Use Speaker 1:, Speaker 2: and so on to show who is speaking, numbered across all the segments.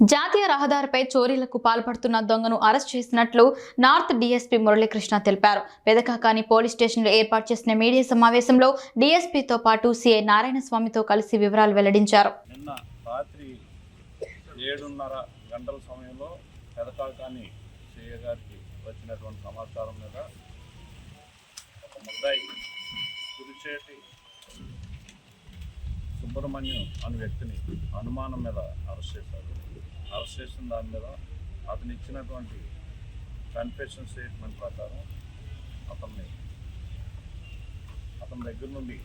Speaker 1: జాతీయ రహదారిపై చోరీలకు పాల్పడుతున్న దొంగను అరెస్ట్ చేసినట్లు నార్త్ డీఎస్పీ మురళీకృష్ణ తెలిపారు. పెదకాకాని పోలీస్ స్టేషన్లో ఏర్పాటు చేసిన మీడియా సమావేశంలో డీఎస్పీతో పాటు సీఐ నారాయణస్వామితో కలిసి వివరాలు వెల్లడించారు.
Speaker 2: నిన్న రాత్రి ఏడున్నర గంటల సమయంలో పెదకాకాని గారికి వచ్చినటువంటి సమాచారం మీద ఒక ముద్దాయి కురిచేటి సుబ్రహ్మణ్యం అనే వ్యక్తిని అనుమానం మీద అరెస్ట్ చేశారు. అరెస్ట్ చేసిన దాని మీద అతను ఇచ్చినటువంటి కన్ఫెషన్ స్టేట్మెంట్ ప్రకారం అతన్ని అతని దగ్గర నుండి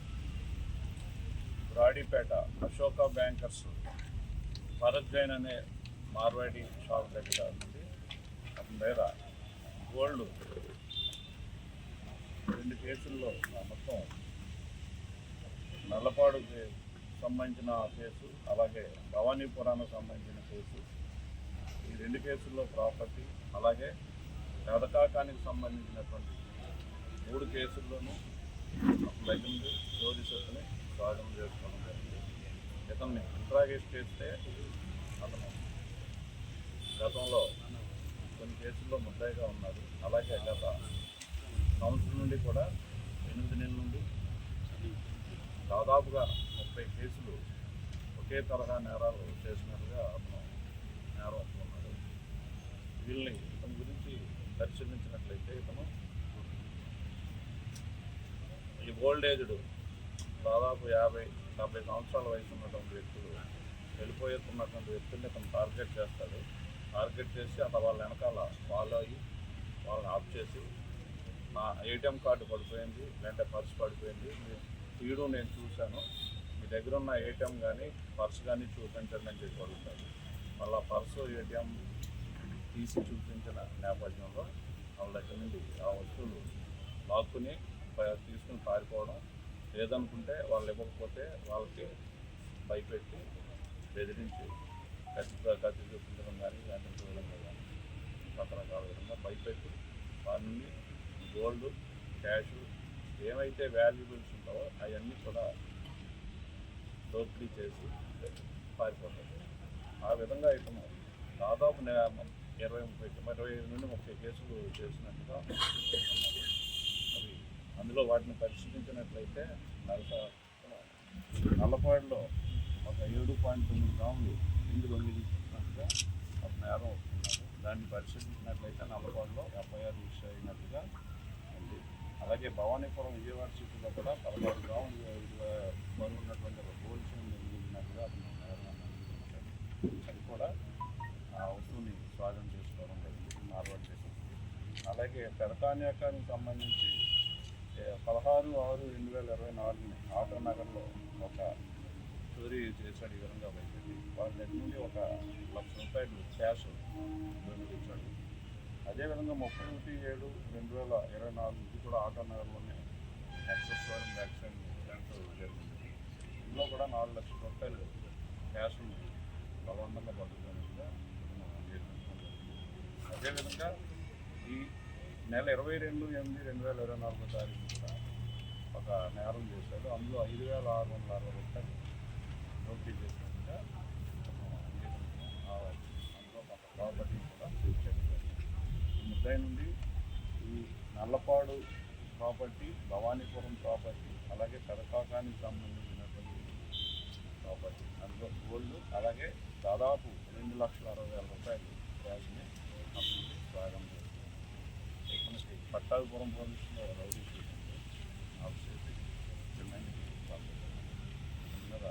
Speaker 2: రాడిపేట అశోక బ్యాంకర్స్ భరత్ జైన్ అనే మార్వాడి షాప్ దగ్గర ఉంది అతని దగ్గర గోల్డ్ రెండు కేసుల్లో మొత్తం నల్లపాడు సంబంధించిన కేసు అలాగే భవానీపురానికి సంబంధించిన కేసు. ఈ రెండు కేసుల్లో ప్రాపర్టీ అలాగే పెదకాకానికి సంబంధించినటువంటి మూడు కేసుల్లోనూ దగ్గర చోరీ సొత్తుని స్వాధీనం చేసుకోవడం జరిగింది. ఇతన్ని ఇంట్రాగేట్ చేస్తే అతను గతంలో కొన్ని కేసుల్లో ముద్దాయిగా ఉన్నారు అలాగే గత సంవత్సరం నుండి కూడా ఎనిమిది నెలల నుండి దాదాపుగా ముప్పై కేసులు ఒకే తరహా నేరాలు చేసినట్టుగా అతను నేరం ఒప్పుకున్నాడు వీళ్ళని ఇతని గురించి పరిశీలించినట్లయితే ఇతను ఈ ఓల్డ్ ఏజ్డ్ దాదాపు యాభై డెబ్బై సంవత్సరాల వయసు ఉన్నటువంటి వ్యక్తులు వెళ్ళిపోతున్నటువంటి వ్యక్తుల్ని అతను టార్గెట్ చేస్తాడు. టార్గెట్ చేసి అతను వాళ్ళ వెనకాల ఫాలో అయ్యి వాళ్ళని ఆఫ్ చేసి నా ఏటీఎం కార్డు పడిపోయింది లేదంటే పర్స్ పడిపోయింది తీయడం నేను చూశాను. దగ్గర ఉన్న ఏటీఎం కానీ పర్స్ కానీ చూపించండి అని చెప్పి అడుగుతారు. మళ్ళీ పర్సు ఏటీఎం తీసి చూపించిన నేపథ్యంలో వాళ్ళ దగ్గర నుండి ఆ వస్తువులు లాక్కుని తీసుకుని పారిపోవడం. లేదనుకుంటే వాళ్ళు ఇవ్వకపోతే వాళ్ళకి భయపెట్టి బెదిరించి కత్తి కత్తి చూపించడం కానీ లేదంటే విధంగా కానీ రకరకాల విధంగా భయపెట్టి వారి నుండి గోల్డ్ క్యాష్ ఏమైతే వాల్యుబుల్స్ ఉంటావో అవన్నీ కూడా దోపిడీ చేసి పారిపోతాడు ఆ విధంగా ఇతను దాదాపు ఇరవై ముప్పై ఇరవై ఐదు నుండి ముప్పై కేసులు చేసినట్టుగా అవి అందులో వాటిని పరిశీలించినట్లయితే నలస నల్లపాడులో ఒక ఏడు పాయింట్ తొమ్మిది గ్రాములు ఇందు దొంగిలి ఒక నేరం వస్తున్నారు దాన్ని పరిశీలించినట్లయితే నల్లపాడులో ఎఫ్ఐఆర్ రిజిస్టర్ అయినట్టుగా అలాగే భవానీపురం విజయవాడ సిటీలో కూడా పదహారు గ్రాములు బరువు ఉన్నటువంటి ఒక గోల్డ్ అది కూడా ఆ వస్తువుని స్వాధీనం చేసుకోవడం జరిగింది మార్వాడి దేశం అలాగే పెడతాన్యాకానికి సంబంధించి పదహారు ఆరు రెండు వేల ఇరవై నాలుగుని ఆటో నగర్లో ఒక చోరీ చేశాడు ఈ విధంగా బయటపెట్టి. వాళ్ళ దగ్గర నుండి ఒక లక్ష రూపాయలు క్యాష్ అదేవిధంగా ముప్పై ఒకటి ఏడు రెండు వేల ఇరవై నాలుగు ఇది కూడా ఆటో నగర్లోనే యాక్సెస్ వారం వ్యాక్సిన్ సెంటర్ జరిగింది. ఇందులో కూడా నాలుగు లక్షల రూపాయలు క్యాష్ బలవంతంగా పట్టుకున్నట్టుగా అదేవిధంగా ఈ నెల ఇరవై రెండు ఎనిమిది రెండు వేల ఇరవై నాలుగో తారీఖు కూడా ఒక నేరం చేశాడు అందులో ఐదు వేల ఆరు వందల అరవై రూపాయలు నోటీ చేసినట్టుగా ఆ అందులో కొంత ప్రాపర్టీ కూడా సీజ్ చేయడం జరిగింది. ఈ ముద్దాయి నుండి ఈ నల్లపాడు ప్రాపర్టీ భవానీపురం ప్రాపర్టీ అలాగే పెదకాకానికి సంబంధించినటువంటి ప్రాపర్టీ. అందులో గోల్డ్ అలాగే దాదాపు రెండు లక్షల అరవై వేల రూపాయలు క్యాష్ని అప్పుడు ప్రారంభం చేస్తారు పట్టాభిపురం పోలీసులో రౌడీ చేసింది. ఆఫ్ చేసి రిమైండ్ మీద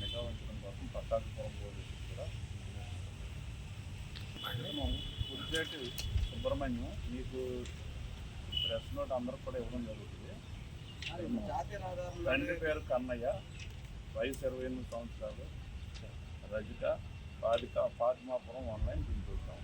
Speaker 2: నిఘా ఉంచడం కోసం పట్టాభిపురం పోలీసులు కూడా మేము కుర్జేటి సుబ్రహ్మణ్యం మీకు ప్రెస్ నోట్ అందరికి కూడా ఇవ్వడం జరుగుతుంది. తండ్రి పేరు కన్నయ్య వయసు ఇరవై ఎనిమిది సంవత్సరాలు. రజిక బాలిక ఫాతిమాపురం ఆన్లైన్ దింపుతాం